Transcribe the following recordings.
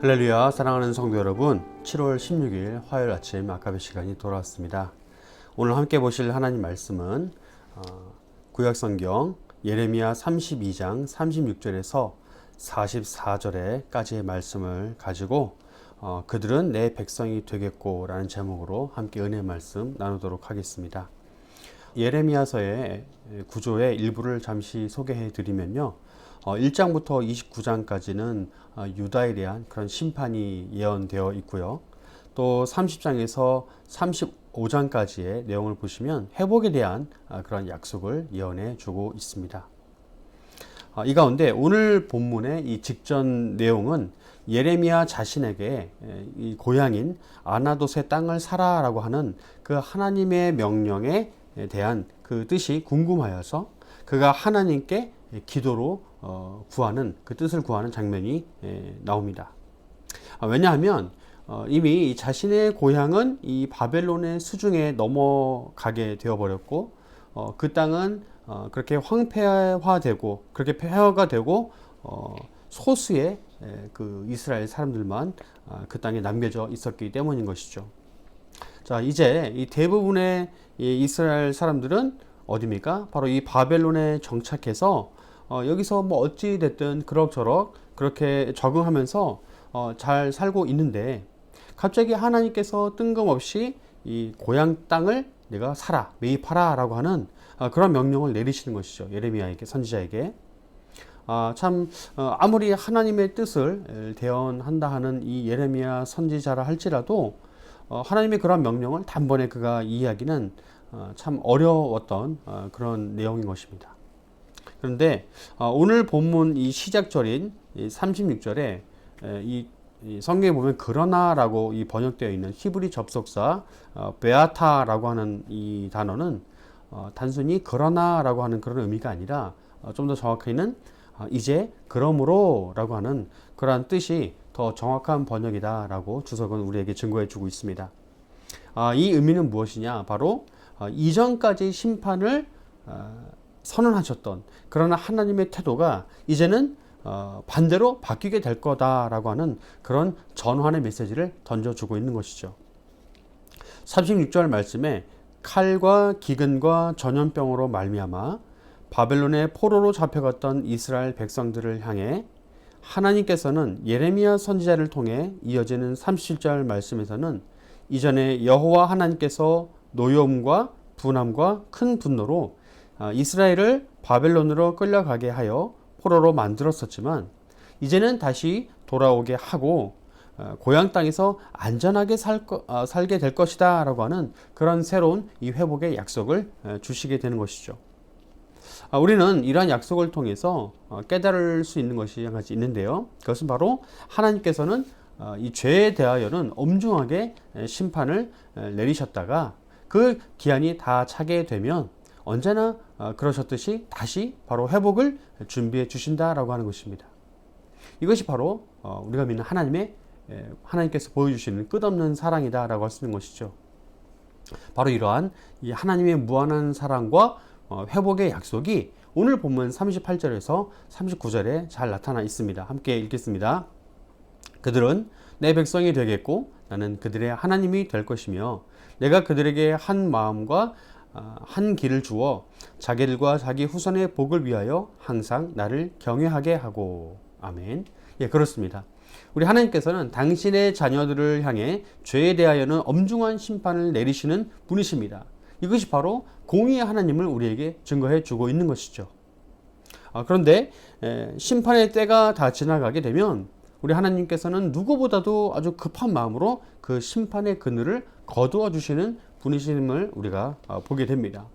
할렐루야 사랑하는 성도 여러분. 7월 16일 화요일 아침 아까의 시간이 돌아왔습니다. 오늘 함께 보실 하나님 말씀은 어, 구약성경 예레미야 32장 36절에서 44절에까지의 말씀을 가지고 어, 그들은 내 백성이 되겠고 라는 제목으로 함께 은혜 말씀 나누도록 하겠습니다. 예레미야서의 구조의 일부를 잠시 소개해 드리면요 어, 1장부터 29장까지는 어, 유다에 대한 그런 심판이 예언되어 있고요. 또 30장에서 35장까지의 내용을 보시면 회복에 대한 어, 그런 약속을 예언해 주고 있습니다. 어, 이 가운데 오늘 본문의 이 직전 내용은 예레미야 자신에게 에, 이 고향인 아나돗의 땅을 사라라고 하는 그 하나님의 명령에 대한 그 뜻이 궁금하여서 그가 하나님께 기도로 어, 구하는 그 뜻을 구하는 장면이 에, 나옵니다. 아, 왜냐하면 어, 이미 자신의 고향은 이 바벨론의 수중에 넘어가게 되어버렸고 어, 그 땅은 어, 그렇게 황폐화되고 그렇게 폐허가 되고 어, 소수의 에, 그 이스라엘 사람들만 아, 그 땅에 남겨져 있었기 때문인 것이죠. 자 이제 이 대부분의 이 이스라엘 사람들은 어디입니까? 바로 이 바벨론에 정착해서 어, 여기서 뭐 어찌 됐든 그럭저럭 그렇게 적응하면서 어, 잘 살고 있는데 갑자기 하나님께서 뜬금없이 이 고향 땅을 내가 사라 매입하라라고 하는 어, 그런 명령을 내리시는 것이죠 예레미야에게 선지자에게 아, 참 어, 아무리 하나님의 뜻을 대언한다 하는 이 예레미야 선지자라 할지라도 어, 하나님의 그런 명령을 단번에 그가 이해하기는 어, 참 어려웠던 어, 그런 내용인 것입니다. 그런데 어, 오늘 본문 이 시작절인 36절에 이 성경에 보면 그러나라고 이 번역되어 있는 히브리 접속사 어, 베아타라고 하는 이 단어는 어, 단순히 그러나라고 하는 그런 의미가 아니라 좀 더 정확히는 이제 그러므로라고 하는 그러한 뜻이 더 정확한 번역이다라고 주석은 우리에게 증거해 주고 있습니다. 아, 이 의미는 무엇이냐? 바로 이전까지 심판을 선언하셨던 그러나 하나님의 태도가 이제는 어, 반대로 바뀌게 될 거다라고 하는 그런 전환의 메시지를 던져주고 있는 것이죠. 36절 말씀에 칼과 기근과 전염병으로 말미암아 바벨론의 포로로 잡혀갔던 이스라엘 백성들을 향해 하나님께서는 예레미야 선지자를 통해 이어지는 37절 말씀에서는 이전에 여호와 하나님께서 노여움과 분함과 큰 분노로 아, 이스라엘을 바벨론으로 끌려가게 하여 포로로 만들었었지만 이제는 다시 돌아오게 하고 어, 고향 땅에서 안전하게 살 거, 어, 살게 될 것이다 라고 하는 그런 새로운 이 회복의 약속을 주시게 되는 것이죠. 아, 우리는 이러한 약속을 통해서 어, 깨달을 수 있는 것이 한 가지 있는데요. 그것은 바로 하나님께서는 이 죄에 대하여는 엄중하게 심판을 내리셨다가 그 기한이 다 차게 되면 언제나 어, 그러셨듯이 다시 바로 회복을 준비해 주신다라고 하는 것입니다. 이것이 바로 어, 우리가 믿는 하나님의 하나님께서 보여주시는 끝없는 사랑이다라고 있는 것이죠. 바로 이러한 이 하나님의 무한한 사랑과 어, 회복의 약속이 오늘 본문 38절에서 39절에 잘 나타나 있습니다. 함께 읽겠습니다. 그들은 내 백성이 되겠고 나는 그들의 하나님이 될 것이며 내가 그들에게 한 마음과 아, 한 길을 주어 자기들과 자기 후손의 복을 위하여 항상 나를 경외하게 하고 아멘. 예, 그렇습니다. 우리 하나님께서는 당신의 자녀들을 향해 죄에 대하여는 엄중한 심판을 내리시는 분이십니다. 이것이 바로 공의의 하나님을 우리에게 증거해 주고 있는 것이죠. 아, 그런데 에, 심판의 때가 다 지나가게 되면 우리 하나님께서는 누구보다도 아주 급한 마음으로 그 심판의 그늘을 거두어 주시는 분이심을 우리가 어, 보게 됩니다.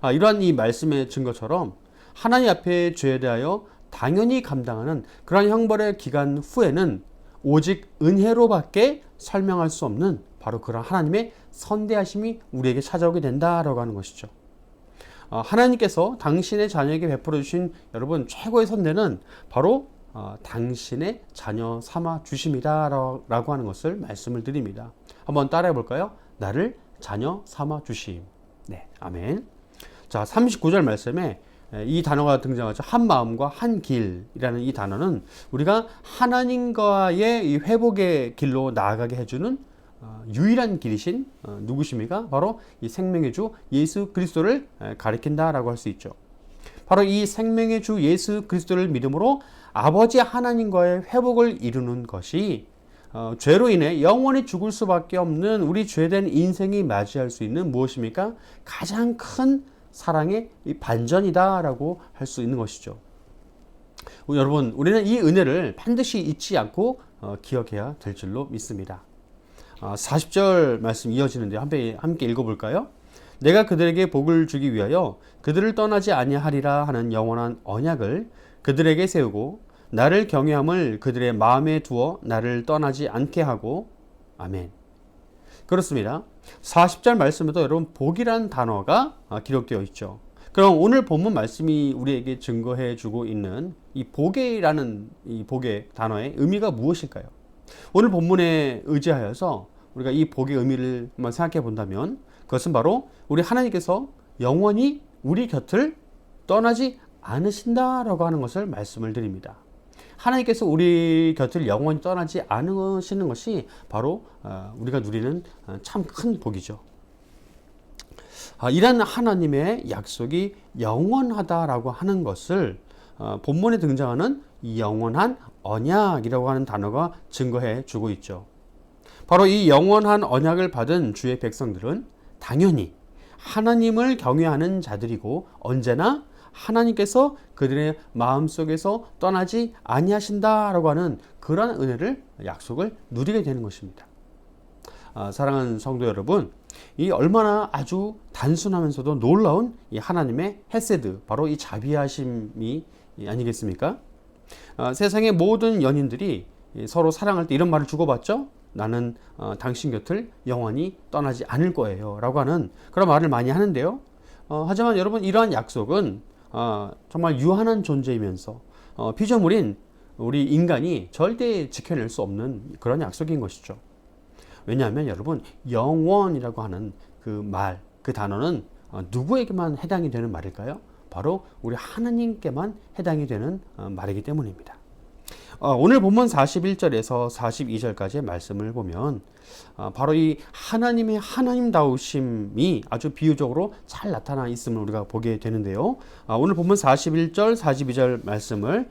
아, 이러한 이 말씀의 증거처럼 하나님 앞에 죄에 대하여 당연히 감당하는 그러한 형벌의 기간 후에는 오직 은혜로밖에 설명할 수 없는 바로 그런 하나님의 선대하심이 우리에게 찾아오게 된다라고 하는 것이죠. 어, 하나님께서 당신의 자녀에게 베풀어 주신 여러분 최고의 선대는 바로 어, 당신의 자녀 삼아 주심이다라고 하는 것을 말씀을 드립니다. 한번 따라해 볼까요? 나를 자녀 삼아 주심. 네, 아멘. 자, 39절 말씀에 에, 이 단어가 등장하죠. 한 마음과 한 길이라는 이 단어는 우리가 하나님과의 이 회복의 길로 나아가게 해주는 어, 유일한 길이신 어, 누구십니까? 바로 이 생명의 주 예수 그리스도를 에, 가리킨다라고 할 수 있죠. 바로 이 생명의 주 예수 그리스도를 믿음으로 아버지 하나님과의 회복을 이루는 것이 어, 죄로 인해 영원히 죽을 수밖에 없는 우리 죄된 인생이 맞이할 수 있는 무엇입니까? 가장 큰 사랑의 이 반전이다라고 할 수 있는 것이죠. 우리 여러분, 우리는 이 은혜를 반드시 잊지 않고 어, 기억해야 될 줄로 믿습니다. 아, 40절 말씀 이어지는데 함께, 함께 읽어볼까요? 내가 그들에게 복을 주기 위하여 그들을 떠나지 아니하리라 하는 영원한 언약을 그들에게 세우고 나를 경외함을 그들의 마음에 두어 나를 떠나지 않게 하고 아멘. 그렇습니다. 40절 말씀에도 여러분 복이란 단어가 아, 기록되어 있죠. 그럼 오늘 본문 말씀이 우리에게 증거해 주고 있는 이 복이라는 이 복의 단어의 의미가 무엇일까요? 오늘 본문에 의지하여서 우리가 이 복의 의미를 한번 생각해 본다면 그것은 바로 우리 하나님께서 영원히 우리 곁을 떠나지 않으신다라고 하는 것을 말씀을 드립니다. 하나님께서 우리 곁을 영원히 떠나지 않으시는 것이 바로 어, 우리가 누리는 어, 참큰 복이죠. 아, 이런 하나님의 약속이 영원하다라고 하는 것을 어, 본문에 등장하는 이 영원한 언약이라고 하는 단어가 증거해 주고 있죠. 바로 이 영원한 언약을 받은 주의 백성들은 당연히 하나님을 경외하는 자들이고 언제나 하나님께서 그들의 마음속에서 떠나지 아니하신다라고 하는 그러한 은혜를 약속을 누리게 되는 것입니다. 아, 사랑하는 성도 여러분, 이 얼마나 아주 단순하면서도 놀라운 이 하나님의 헤세드, 바로 이 자비하심이 아니겠습니까? 아, 세상의 모든 연인들이 서로 사랑할 때 이런 말을 주고받죠. 나는 어, 당신 곁을 영원히 떠나지 않을 거예요. 라고 하는 그런 말을 많이 하는데요. 어, 하지만 여러분, 이러한 약속은 어, 정말 유한한 존재이면서 어, 피조물인 우리 인간이 절대 지켜낼 수 없는 그런 약속인 것이죠. 왜냐하면 여러분 영원이라고 하는 그 말, 그 단어는 어, 누구에게만 해당이 되는 말일까요? 바로 우리 하나님께만 해당이 되는 어, 말이기 때문입니다. 어, 오늘 본문 41절에서 42절까지의 말씀을 보면 어, 바로 이 하나님의 하나님다우심이 아주 비유적으로 잘 나타나 있음을 우리가 보게 되는데요. 어, 오늘 본문 41절, 42절 말씀을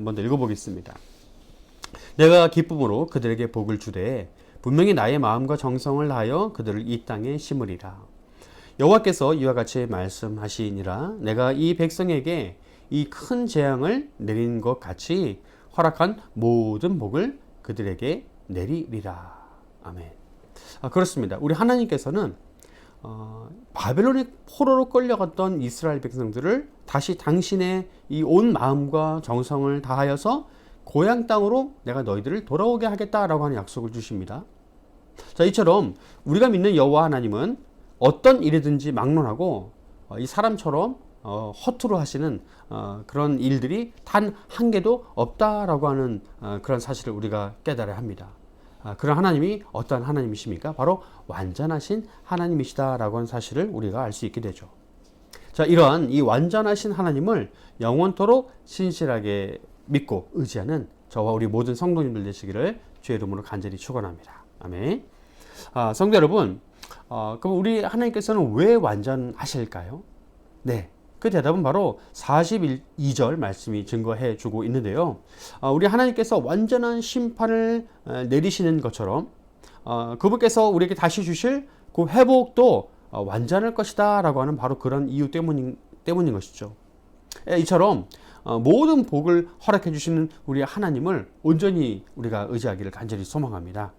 먼저 읽어보겠습니다. 내가 기쁨으로 그들에게 복을 주되 분명히 나의 마음과 정성을 다하여 그들을 이 땅에 심으리라. 여호와께서 이와 같이 말씀하시니라 내가 이 백성에게 이 큰 재앙을 내린 것 같이 허락한 모든 복을 그들에게 내리리라. 아멘. 아, 그렇습니다. 우리 하나님께서는 어, 바벨론의 포로로 끌려갔던 이스라엘 백성들을 다시 당신의 이 온 마음과 정성을 다하여서 고향 땅으로 내가 너희들을 돌아오게 하겠다라고 하는 약속을 주십니다. 자, 이처럼 우리가 믿는 여호와 하나님은 어떤 일이든지 막론하고 어, 이 사람처럼 어, 허투루 하시는 어, 그런 일들이 단 한 개도 없다라고 하는 어, 그런 사실을 우리가 깨달아야 합니다. 아, 그런 하나님이 어떤 하나님이십니까? 바로 완전하신 하나님이시다라고 하는 사실을 우리가 알 수 있게 되죠. 자, 이러한 이 완전하신 하나님을 영원토록 신실하게 믿고 의지하는 저와 우리 모든 성도님들 되시기를 주의 이름으로 간절히 축원합니다. 아멘. 아, 성도 여러분, 어, 그럼 우리 하나님께서는 왜 완전하실까요? 네. 그 대답은 바로 42절 말씀이 증거해 주고 있는데요. 어, 우리 하나님께서 완전한 심판을 어, 내리시는 것처럼 어, 그분께서 우리에게 다시 주실 그 회복도 완전할 것이다 라고 하는 바로 그런 이유 때문인, 때문인 것이죠. 예, 이처럼 모든 복을 허락해 주시는 우리 하나님을 온전히 우리가 의지하기를 간절히 소망합니다.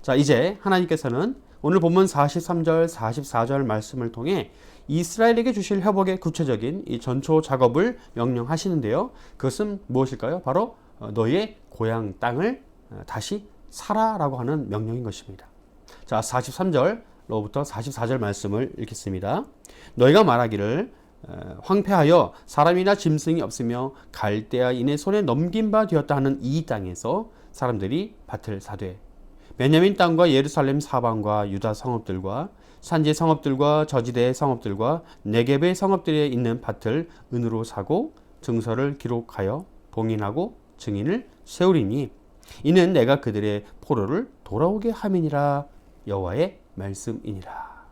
자, 이제 하나님께서는 오늘 본문 43절, 44절 말씀을 통해 이스라엘에게 주실 회복의 구체적인 이 전초 작업을 명령하시는데요. 그것은 무엇일까요? 바로 어, 너의 고향 땅을 어, 다시 사라라고 하는 명령인 것입니다. 자, 43절로부터 44절 말씀을 읽겠습니다. 너희가 말하기를 어, 황폐하여 사람이나 짐승이 없으며 갈대아인의 손에 넘긴 바 되었다 하는 이 땅에서 사람들이 밭을 사되 베냐민 땅과 예루살렘 사방과 유다 성읍들과 산지 성읍들과 저지대의 성읍들과 네겝의 성읍들에 있는 밭을 은으로 사고 증서를 기록하여 봉인하고 증인을 세우리니 이는 내가 그들의 포로를 돌아오게 함이니라 여호와의 말씀이니라.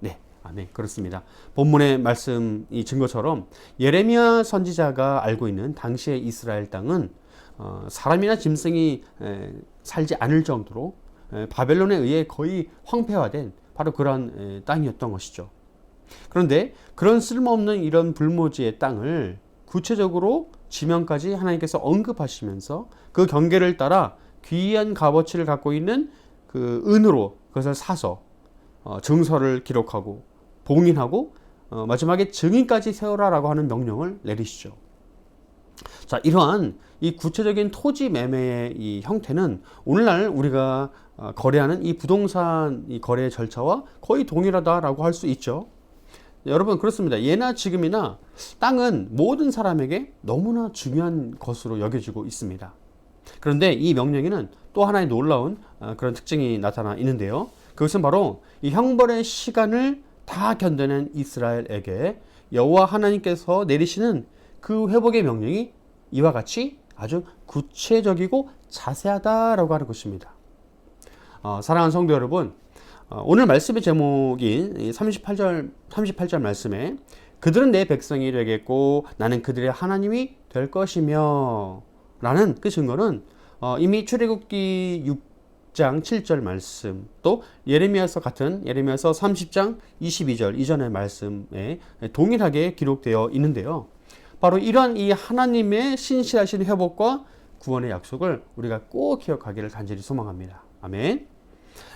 네, 아멘. 그렇습니다. 본문의 말씀 이 증거처럼 예레미야 선지자가 알고 있는 당시의 이스라엘 땅은 어, 사람이나 짐승이 에, 살지 않을 정도로 에, 바벨론에 의해 거의 황폐화된 바로 그런 에, 땅이었던 것이죠. 그런데 그런 쓸모없는 이런 불모지의 땅을 구체적으로 지명까지 하나님께서 언급하시면서 그 경계를 따라 귀한 값어치를 갖고 있는 그 은으로 그것을 사서 어, 증서를 기록하고 봉인하고 어, 마지막에 증인까지 세우라라고 하는 명령을 내리시죠. 자, 이러한 이 구체적인 토지 매매의 이 형태는 오늘날 우리가 어, 거래하는 이 부동산 이 거래 절차와 거의 동일하다라고 할 수 있죠. 여러분 그렇습니다. 예나 지금이나 땅은 모든 사람에게 너무나 중요한 것으로 여겨지고 있습니다. 그런데 이 명령에는 또 하나의 놀라운 어, 그런 특징이 나타나 있는데요. 그것은 바로 이 형벌의 시간을 다 견뎌낸 이스라엘에게 여호와 하나님께서 내리시는 그 회복의 명령이 이와 같이 아주 구체적이고 자세하다라고 하는 것입니다. 어, 사랑하는 성도 여러분, 어, 오늘 말씀의 제목인 38절 38절 말씀에 그들은 내 백성이 되겠고 나는 그들의 하나님이 될 것이며 라는 그 증거는 어, 이미 출애굽기 6장 7절 말씀 또 예레미야서 같은 예레미야서 30장 22절 이전의 말씀에 동일하게 기록되어 있는데요. 바로 이러한 이 하나님의 신실하신 회복과 구원의 약속을 우리가 꼭 기억하기를 간절히 소망합니다. 아멘.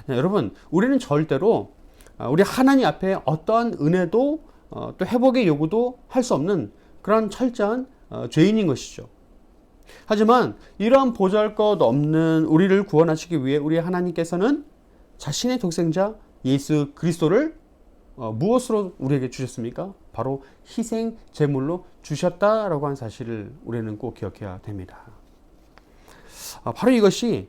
네, 여러분, 우리는 절대로 아, 우리 하나님 앞에 어떠한 은혜도 어, 또 회복의 요구도 할 수 없는 그런 철저한 어, 죄인인 것이죠. 하지만 이러한 보잘것 없는 우리를 구원하시기 위해 우리 하나님께서는 자신의 독생자 예수 그리스도를 어, 무엇으로 우리에게 주셨습니까? 바로 희생 제물로 주셨다라고 한 사실을 우리는 꼭 기억해야 됩니다. 아, 바로 이것이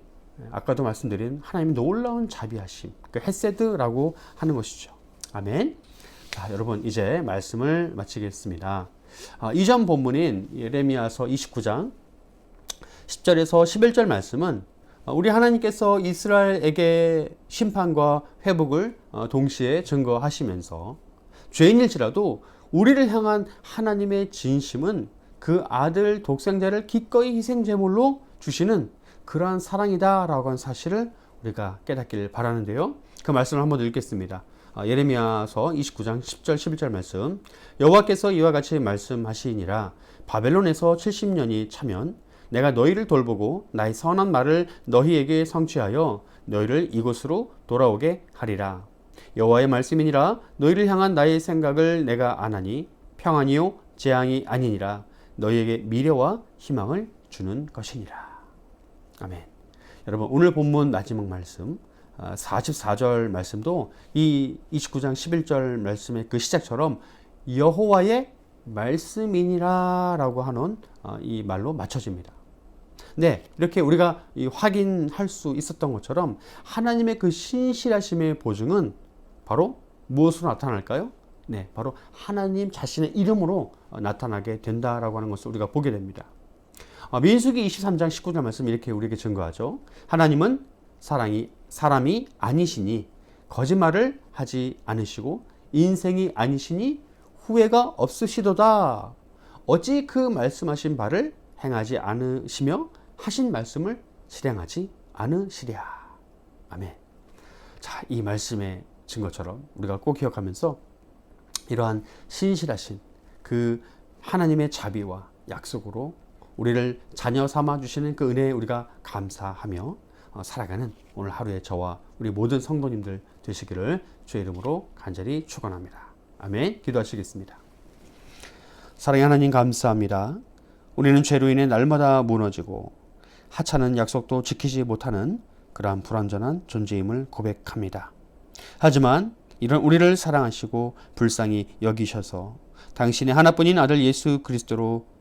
아까도 말씀드린 하나님의 놀라운 자비하심, 그 헤세드라고 하는 것이죠. 아멘. 자, 여러분 이제 말씀을 마치겠습니다. 아, 이전 본문인 예레미야서 29장 10절에서 11절 말씀은 우리 하나님께서 이스라엘에게 심판과 회복을 어, 동시에 증거하시면서 죄인일지라도 우리를 향한 하나님의 진심은 그 아들 독생자를 기꺼이 희생 제물로 주시는 그러한 사랑이다라고 하는 사실을 우리가 깨닫기를 바라는데요. 그 말씀을 한번 읽겠습니다. 아, 예레미야서 29장 10절 11절 말씀. 여호와께서 이와 같이 말씀하시니라. 바벨론에서 70년이 차면 내가 너희를 돌보고 나의 선한 말을 너희에게 성취하여 너희를 이곳으로 돌아오게 하리라. 여호와의 말씀이니라. 너희를 향한 나의 생각을 내가 아나니 평안이요 재앙이 아니니라. 너희에게 미래와 희망을 주는 것이니라 아멘. 여러분 오늘 본문 마지막 말씀 44절 아, 말씀도 이 29장 11절 말씀의 그 시작처럼 여호와의 말씀이니라라고 하는 아, 이 말로 맞춰집니다. 네, 이렇게 우리가 확인할 수 있었던 것처럼 하나님의 그 신실하심의 보증은 바로 무엇으로 나타날까요? 네, 바로 하나님 자신의 이름으로 나타나게 된다라고 하는 것을 우리가 보게 됩니다. 어, 민수기 23장 19절 말씀 이렇게 우리에게 증거하죠. 하나님은 사랑이 사람이 아니시니 거짓말을 하지 않으시고 인생이 아니시니 후회가 없으시도다. 어찌 그 말씀하신 바를 행하지 않으시며 하신 말씀을 실행하지 않으시랴. 아멘. 자, 이 말씀의 증거처럼 우리가 꼭 기억하면서 이러한 신실하신 그 하나님의 자비와 약속으로 우리를 자녀 삼아 주시는 그 은혜에 우리가 감사하며 어, 살아가는 오늘 하루의 저와 우리 모든 성도님들 되시기를 주의 이름으로 간절히 축원합니다. 아멘. 기도하시겠습니다. 사랑의 하나님 감사합니다. 우리는 죄로 인해 날마다 무너지고 하찮은 약속도 지키지 못하는 그러한 불완전한 존재임을 고백합니다. 하지만 이런 우리를 사랑하시고 불쌍히 여기셔서 당신의 하나뿐인 아들 예수 그리스도로 어,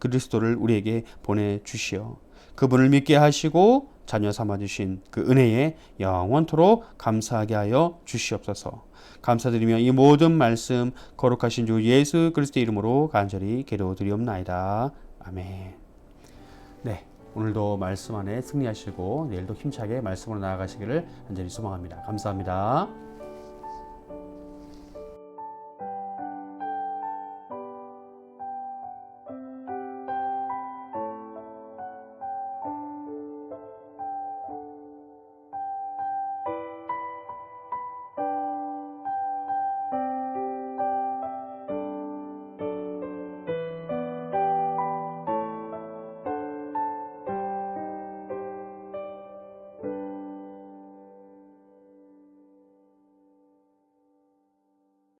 그리스도를 우리에게 보내 주시어 그분을 믿게 하시고 자녀 삼아 주신 그 은혜에 영원토록 감사하게 하여 주시옵소서. 감사드리며 이 모든 말씀 거룩하신 주 예수 그리스도 이름으로 간절히 기도드리옵나이다. 아멘. 네. 오늘도 말씀 안에 승리하시고 내일도 힘차게 말씀으로 나아가시기를 간절히 소망합니다. 감사합니다.